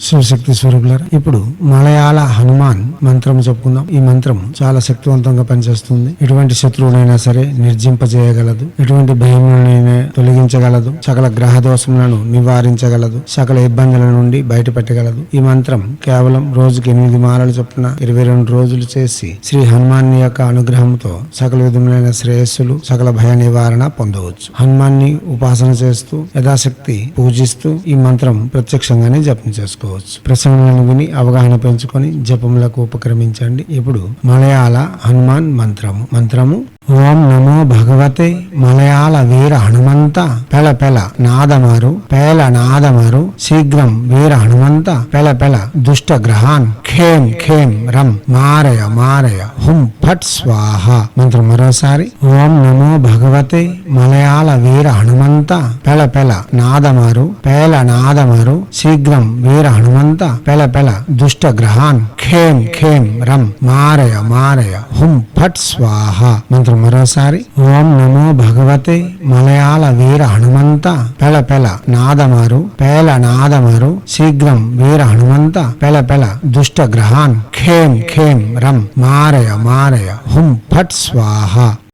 శివశక్తి స్వరూపులారా ఇప్పుడు మలయాళ హనుమాన్ మంత్రం చెప్పుకుందాం. ఈ మంత్రం చాలా శక్తివంతంగా పనిచేస్తుంది. ఎటువంటి శత్రువునైనా సరే నిర్జింపజేయగలదు. ఎటువంటి భయములనైనా తొలగించగలదు. సకల గ్రహ దోషములను నివారించగలదు. సకల ఇబ్బందుల నుండి బయటపెట్టగలదు. ఈ మంత్రం కేవలం రోజుకి ఎనిమిది మాలలు చొప్పున ఇరవై రెండు రోజులు చేసి శ్రీ హనుమాన్ యొక్క అనుగ్రహంతో సకల విధములైన శ్రేయస్సులు సకల భయ నివారణ పొందవచ్చు. హనుమాన్ని ఉపాసన చేస్తూ యథాశక్తి పూజిస్తూ ఈ మంత్రం ప్రత్యక్షంగానే జపం చేసుకోవచ్చు. ప్రసంగాలను విని అవగాహన పెంచుకొని జపములకు ఉపక్రమించండి. ఇప్పుడు మలయాళ హనుమాన్ మంత్రము. మంత్రము ఓం నమో భగవతే మలయాళ వీర హనుమంత పెల పెల నాదమారు పేల నాదమారు శీఘ్రం వీర హనుమంత పెల పెల దుష్ట గ్రహాన్ ఖేం ఖేం రం మారయ మారయ హుం ఫట్ స్వాహ మంత్రం మరోసారి. ఓం నమో భగవతే మలయాళ వీర హనుమంత పెల పెల నాదమారు పేల నాదమారు శీఘ్రం వీర హనుమంత పెల పెల దుష్ట గ్రహాన్ ఖేం ఖేం రం మారయ మారయ హుం ఫట్ స్వాహ మంత్రం మరోసారి ఓం నమో భగవతే మలయాళ వీర హనుమంత పెల పెల నాదమారు పేల నాదమారు శీఘ్రం వీర హనుమంత పెల పెల దుష్ట గ్రహాన్ ఖేం ఖేం రం మారయ మారయ హుం ఫట్ స్వాహ.